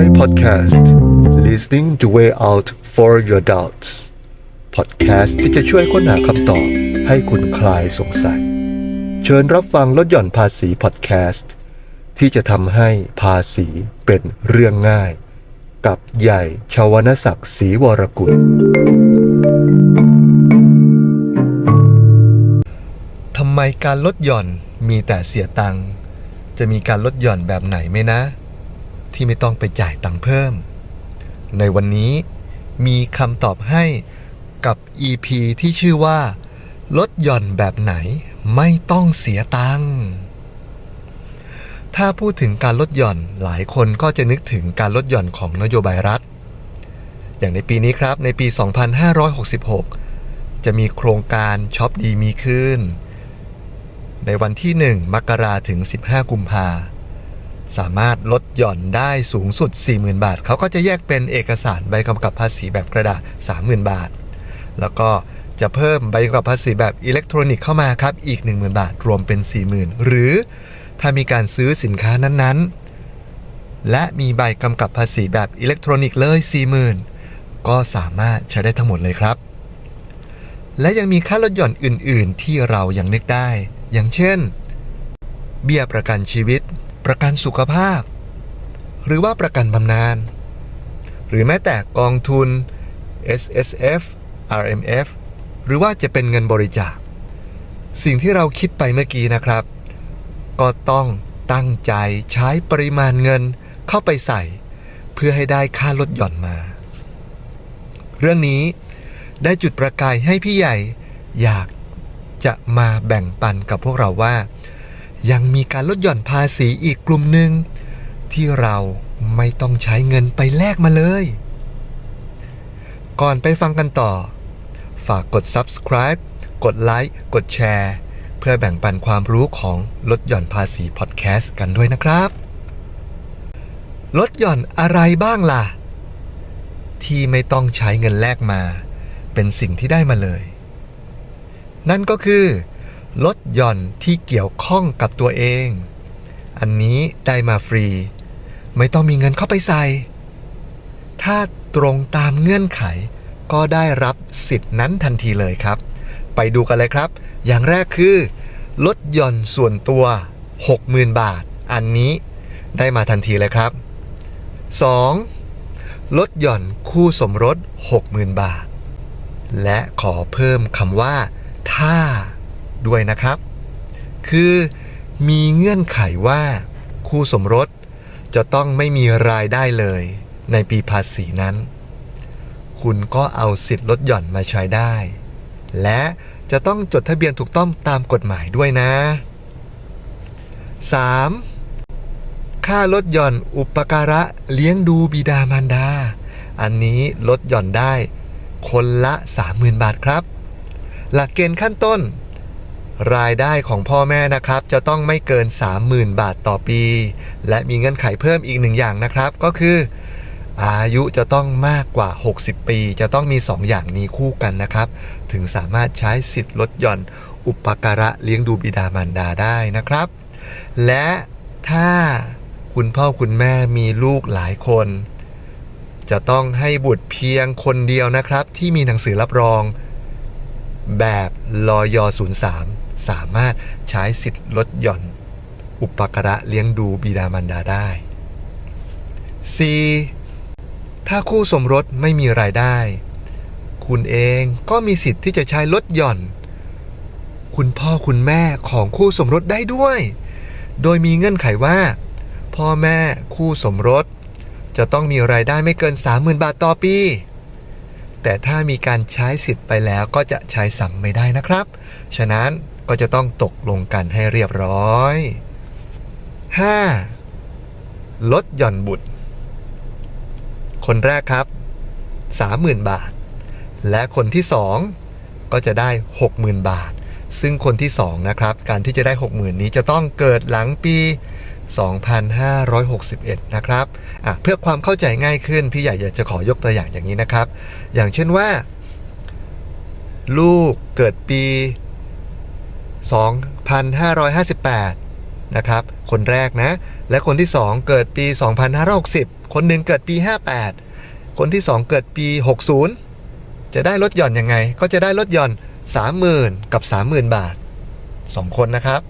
My Podcast Listening the way out for your doubts Podcast ที่จะช่วยค้นหาคำตอบให้คุณคลายสงสัย เชิญรับฟังลดหย่อนภาษี Podcast ที่จะทำให้ภาษีเป็นเรื่องง่าย กับใหญ่ชาวรรณศักดิ์ศรีวรกุลทำไมการลดหย่อนมีแต่เสียตังค์จะมีการลดหย่อนแบบไหนไหมนะ ที่ไม่ต้องไปจ่ายตังค์เพิ่ม ในวันนี้มีคำตอบให้กับ EP ที่ชื่อว่า ลดหย่อนแบบไหนไม่ต้องเสียตังค์ ถ้าพูดถึงการลดหย่อนหลายคนก็จะนึกถึงการลดหย่อนของนโยบายรัฐ อย่างในปีนี้ครับในปี 2566 จะมีโครงการช็อปดีมีขึ้น ในวันที่ 1 มกราถึง 15 กุมภาพันธ์ สามารถลดหย่อนได้สูงสุด 40,000 บาท เขาก็จะแยกเป็นเอกสารใบกำกับภาษีแบบกระดาษ 30,000 บาท แล้วก็จะเพิ่มใบกำกับภาษีแบบอิเล็กทรอนิกส์เข้ามาครับ อีก 10,000 บาท รวมเป็น 40,000 หรือถ้ามีการซื้อสินค้านั้นๆ และมีใบกำกับภาษีแบบอิเล็กทรอนิกส์เลย 40,000 ก็สามารถใช้ได้ทั้งหมดเลยครับ และยังมีค่าลดหย่อนอื่น ๆ ที่เรายังนึกได้ อย่างเช่น เบี้ยประกันชีวิต ประกันสุขภาพ หรือว่าประกันบำนาญหรือแม้แต่กองทุน S S F R M F หรือว่าจะเป็นเงินบริจาค สิ่งที่เราคิดไปเมื่อกี้นะครับ ก็ต้องตั้งใจใช้ปริมาณเงินเข้าไปใส่ เพื่อให้ได้ค่าลดหย่อนมา เรื่องนี้ได้จุดประกายให้พี่ใหญ่อยากจะมาแบ่งปันกับพวกเราว่า ยังมีการลดหย่อนภาษีอีกกลุ่มหนึ่งที่เราไม่ต้องใช้เงินไปแลกมาเลย ก่อนไปฟังกันต่อ ฝากกด subscribe กดไลค์กดแชร์เพื่อแบ่งปันความรู้ของลดหย่อนภาษีพอดแคสต์กันด้วยนะครับ ลดหย่อนอะไรบ้างล่ะ ที่ไม่ต้องใช้เงินแลกมา เป็นสิ่งที่ได้มาเลย นั่นก็คือ ลดหย่อนที่เกี่ยวข้องกับตัวเอง อันนี้ได้มาฟรี ไม่ต้องมีเงินเข้าไปใส่ ถ้าตรงตามเงื่อนไข ก็ได้รับสิทธินั้นทันทีเลยครับ ไปดูกันเลยครับ อย่างแรกคือ ลดหย่อนส่วนตัว 60,000 บาท อันนี้ได้มาทันทีเลยครับ 2. ลดหย่อนคู่สมรส 60,000 บาท และขอเพิ่มคำว่า ถ้า ด้วยนะครับ คือมีเงื่อนไขว่าคู่สมรสจะต้องไม่มีรายได้เลยในปีภาษีนั้น คุณก็เอาสิทธิ์ลดหย่อนมาใช้ได้ และจะต้องจดทะเบียนถูกต้องตามกฎหมายด้วยนะ 3. ค่าลดหย่อนอุปการะเลี้ยงดูบิดามารดา อันนี้ลดหย่อนได้ คนละ 30,000 บาทครับ หลักเกณฑ์ขั้นต้น รายได้ของพ่อแม่นะครับ จะต้องไม่เกิน 30,000 บาทต่อปี และมีเงื่อนไขเพิ่มอีกหนึ่งอย่างนะครับ ก็คือ อายุจะต้องมากกว่า 60 ปี จะต้องมี 2 อย่างนี้คู่กันนะครับ ถึงสามารถใช้สิทธิ์ลดหย่อน อุปการะเลี้ยงดูบิดามารดาได้นะครับ และถ้าคุณพ่อคุณแม่มีลูกหลายคน จะต้องให้บุตรเพียงคนเดียวนะครับ ที่มีหนังสือรับรอง แบบลอย03 สามารถใช้สิทธิ์ลดหย่อน อุปการะเลี้ยงดูบิดามารดาได้ 4. ถ้าคู่สมรสไม่มีรายได้ คุณเองก็มีสิทธิ์ที่จะใช้ลดหย่อน คุณพ่อคุณแม่ของคู่สมรสได้ด้วย โดยมีเงื่อนไขว่า พ่อแม่คู่สมรส จะต้องมีรายได้ไม่เกิน 30,000 บาทต่อปีแต่ถ้ามีการใช้สิทธิ์ไปแล้วก็จะใช้ซ้ำไม่ได้นะครับ ฉะนั้น ก็จะต้องตกลงกันให้เรียบร้อย 5. ลดหย่อนบุตร คนแรกครับ 30,000 บาท และคนที่ 2 ก็จะได้ 60,000 บาท ซึ่งคนที่ 2 นะครับ การที่จะได้ 60,000 นี้จะต้องเกิดหลังปี 2561 นะครับอะเพื่อความเข้าใจง่ายขึ้น พี่ใหญ่อยากจะขอยกตัวอย่างอย่างนี้นะครับ อย่างเช่นว่า ลูกเกิดปี 2558 นะครับ คนแรกนะ และคนที่ 2 เกิดปี 2560 คนหนึ่งเกิดปี 58 คนที่ 2 เกิดปี 60 จะได้ลดหย่อนยังไง ก็จะได้ลดหย่อน 30,000 กับ 30,000 บาท 2 คนนะครับ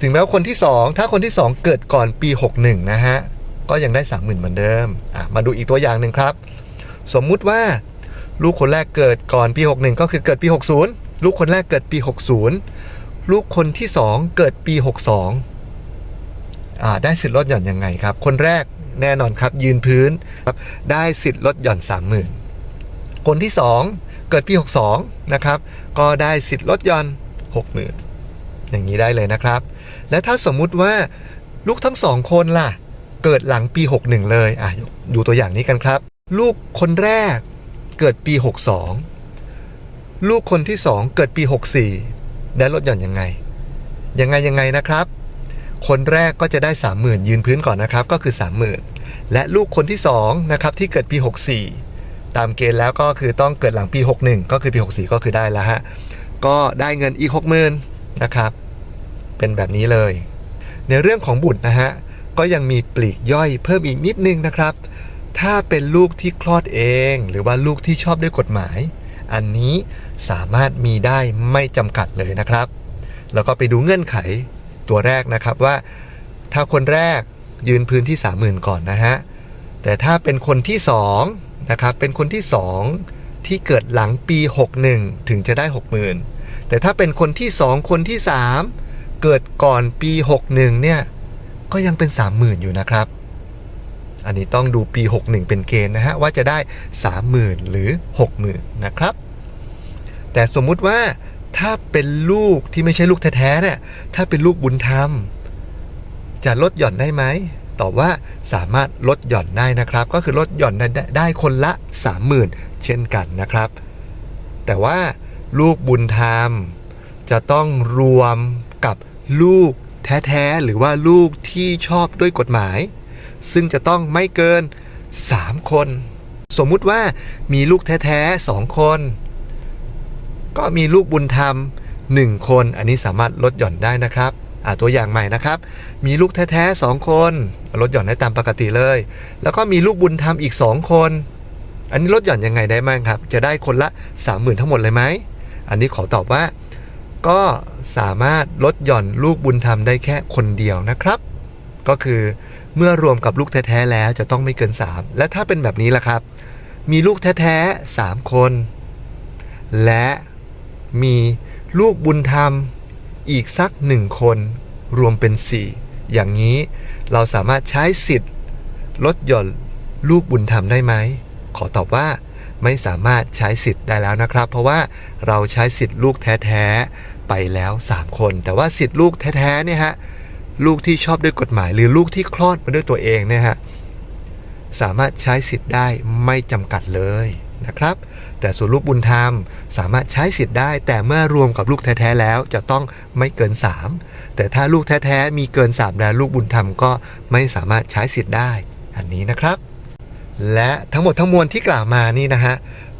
ถึงแม้ว่าคนที่ 2 ถ้าคนที่ 2 เกิดก่อนปี 61 นะฮะ ก็ยังได้ 30,000 เหมือนเดิม มาดูอีกตัวอย่างหนึ่งครับ สมมุติว่าลูกคนแรกเกิดก่อนปี 61 ก็คือเกิดปี 60 ลูกคนแรกเกิดปี 60 ลูกคนที่ 2 เกิดปี 62อ่าได้สิทธิ์ลดหย่อนยังไงครับ คนแรกแน่นอนครับยืนพื้นครับได้สิทธิ์ลดหย่อน 30,000 คนที่ 2 เกิดปี 62 นะครับ ก็ได้สิทธิ์ลดหย่อน 60,000 อย่างนี้ได้เลยนะครับ และถ้าสมมุติว่าลูกทั้งสองคนล่ะ เกิดหลังปี 61 เลยอะดูตัวอย่างนี้กันครับ ลูกคนแรกเกิดปี 62 ลูกคนที่ 2 เกิดปี 64 ได้ลดหย่อนยังไง ยังไงยังไงนะครับ คนแรกก็จะได้ 30,000 ยืนพื้นก่อนนะครับ ก็คือ 30,000 และลูกคนที่2นะครับที่เกิดปี 64 ตามเกณฑ์แล้วก็คือต้องเกิดหลังปี 61 ก็คือปี 64 ก็คือได้แล้วฮะ ก็ได้เงินอีก 60,000 นะครับ เป็นแบบนี้เลย ในเรื่องของบุตรนะฮะ ก็ยังมีปลีกย่อยเพิ่มอีกนิดนึงนะครับ ถ้าเป็นลูกที่คลอดเอง หรือว่าลูกที่ชอบด้วยกฎหมาย อันนี้สามารถมีได้ไม่จำกัดเลยนะครับ แล้วก็ไปดูเงื่อนไขตัวแรกนะครับว่า ถ้าคนแรกยืนพื้นที่ 30,000 ก่อนนะฮะ แต่ถ้าเป็นคนที่2นะครับเป็นคนที่ 2 ที่เกิดหลังปี 61 ถึงจะได้ 60,000 แต่ถ้าเป็นคนที่ 2 คนที่ 3 เกิดก่อนปี 61 เนี่ยก็ยังเป็น 30,000 อยู่นะครับ อันนี้ต้องดูปี 61 เป็นเกณฑ์นะฮะ ว่าจะได้ 30,000 หรือ 60,000 นะครับ แต่สมมุติว่าถ้าเป็นลูกที่ไม่ใช่ลูกแท้ๆเนี่ยถ้าเป็นลูกบุญธรรม จะลดหย่อนได้ไหมตอบว่าสามารถลดหย่อนได้นะครับ ก็คือลดหย่อนได้ไดคนละ 30,000 เช่นกันนะครับ แต่ว่าลูกบุญธรรม จะต้องรวมกับลูกแท้ๆ หรือว่าลูกที่ชอบด้วยกฎหมาย ซึ่งจะต้องไม่เกิน 3 คน สมมุติว่ามีลูกแท้ๆ2คน ก็มีลูกบุญธรรม 1 คน อันนี้สามารถลดหย่อนได้นะครับอ่าตัวอย่างใหม่นะครับ มีลูกแท้ๆ2คน ลดหย่อนได้ตามปกติเลย แล้วก็มีลูกบุญธรรมอีก 2 คน อันนี้ลดหย่อนยังไงได้บ้างครับ จะได้คนละ 30,000 ทั้งหมดเลยไหม อันนี้ขอตอบว่า ก็สามารถลดหย่อนลูกบุญธรรมได้แค่คนเดียวนะครับ ก็คือเมื่อรวมกับลูกแท้ๆแล้วจะต้องไม่เกิน 3 และถ้าเป็นแบบนี้ล่ะครับ มีลูกแท้ๆ3คน และมีลูกบุญธรรมอีกสักหนึ่งคนรวมเป็น 4 อย่างนี้เราสามารถใช้สิทธิ์ ลดหย่อนลูกบุญธรรมได้ไหม ขอตอบว่าไม่สามารถใช้สิทธิ์ได้แล้วนะครับ เพราะว่าเราใช้สิทธิ์ลูกแท้ๆไปแล้ว 3 คน แต่ว่าสิทธิ์ลูกแท้ๆเนี่ยฮะ ลูกที่ชอบด้วยกฎหมาย หรือลูกที่คลอดมาด้วยตัวเองเนี่ยฮะสามารถใช้สิทธิ์ได้ไม่จำกัดเลยนะครับ แต่ส่วนลูกบุญธรรมสามารถใช้สิทธิ์ได้ แต่เมื่อรวมกับลูกแท้ๆแล้วจะต้องไม่เกิน 3 แต่ถ้าลูกแท้ๆมีเกิน3แล้วลูกบุญธรรมก็ไม่สามารถใช้สิทธิ์ได้ อันนี้นะครับ และทั้งหมดทั้งมวลที่กล่าวมานี่นะฮะ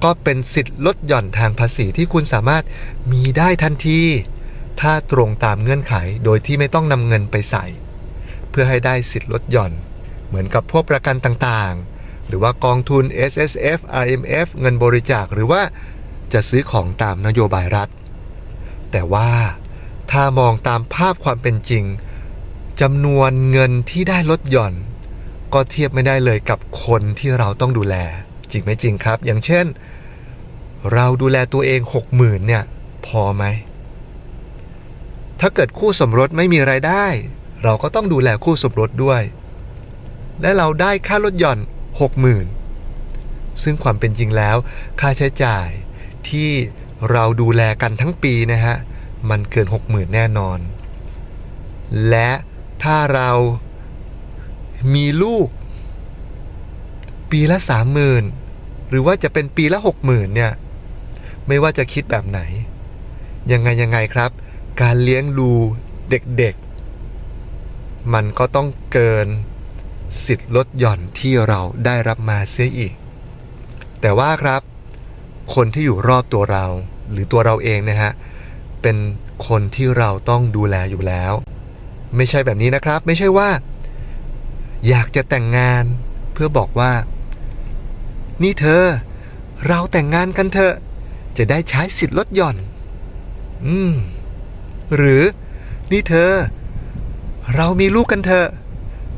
ก็เป็นสิทธิ์ลดหย่อนทางภาษีที่คุณสามารถมีได้ทันที ถ้าตรงตามเงื่อนไขโดยที่ไม่ต้องนำเงินไปใส่ เพื่อให้ได้สิทธิ์ลดหย่อน เหมือนกับพวกประกันต่างๆ หรือว่ากองทุน S S F R M F เงินบริจาคหรือว่าจะซื้อของตามนโยบายรัฐ แต่ว่าถ้ามองตามภาพความเป็นจริงจำนวนเงินที่ได้ลดหย่อน ก็เทียบไม่ได้เลยกับคนที่เราต้องดูแล จริงไหมจริงครับ อย่างเช่น เราดูแลตัวเองหกหมื่นเนี่ยพอไหม ถ้าเกิดคู่สมรสไม่มีไรายได้ เราก็ต้องดูแลคู่สมรสด้วย และเราได้ค่าลดหย่อนหกหมื่นซึ่งความเป็นจริงแล้ว ค่าใช้จ่ายที่เราดูแลกันทั้งปีนะฮะ มันเกินหกหมื่นแน่นอน และถ้าเรามีลูก ปีละสามหมื่นหรือว่าจะเป็นปีละหกหมื่นเนี่ย ไม่ว่าจะคิดแบบไหน ยังไงยังไงครับ การเลี้ยงดูเด็กๆ มันก็ต้องเกินสิทธิ์ลดหย่อนที่เราได้รับมาเสียอีก แต่ว่าครับ คนที่อยู่รอบตัวเรา หรือตัวเราเองนะฮะ เป็นคนที่เราต้องดูแลอยู่แล้ว ไม่ใช่แบบนี้นะครับ ไม่ใช่ว่า อยากจะแต่งงานเพื่อบอกว่า นี่เธอ เราแต่งงานกันเถอะ จะได้ใช้สิทธิ์ลดหย่อน อืม หรือ นี่เธอ เรามีลูกกันเถอะ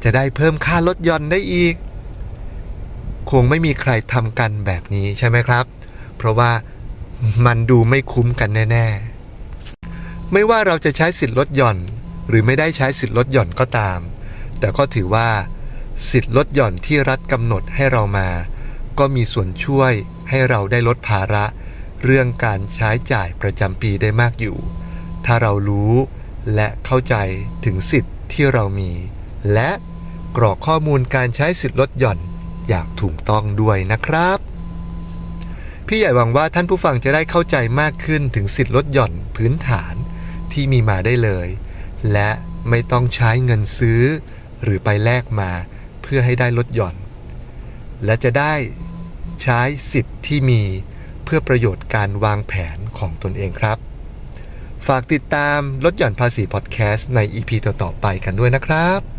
จะได้เพิ่มค่าลดหย่อนได้อีก คงไม่มีใครทำกันแบบนี้ใช่ไหมครับ เพราะว่ามันดูไม่คุ้มกันแน่ ๆ ไม่ว่าเราจะใช้สิทธิ์ลดหย่อน หรือไม่ได้ใช้สิทธิ์ลดหย่อนก็ตาม แต่ก็ถือว่า สิทธิ์ลดหย่อนที่รัฐกำหนดให้เรามา ก็มีส่วนช่วยให้เราได้ลดภาระ เรื่องการใช้จ่ายประจำปีได้มากอยู่ ถ้าเรารู้และเข้าใจถึงสิทธิ์ที่เรามี และกรอกข้อมูลการใช้สิทธิ์ลดหย่อนอย่างถูกต้องด้วยนะครับ พี่ใหญ่หวังว่าท่านผู้ฟังจะได้เข้าใจมากขึ้นถึงสิทธิ์ลดหย่อนพื้นฐานที่มีมาได้เลย และไม่ต้องใช้เงินซื้อ หรือไปแลกมาเพื่อให้ได้ลดหย่อน และจะได้ใช้สิทธิ์ที่มีเพื่อประโยชน์การวางแผนของตนเองครับ ฝากติดตามลดหย่อนภาษีพอดแคสต์ใน EP ต่อๆไปกันด้วยนะครับ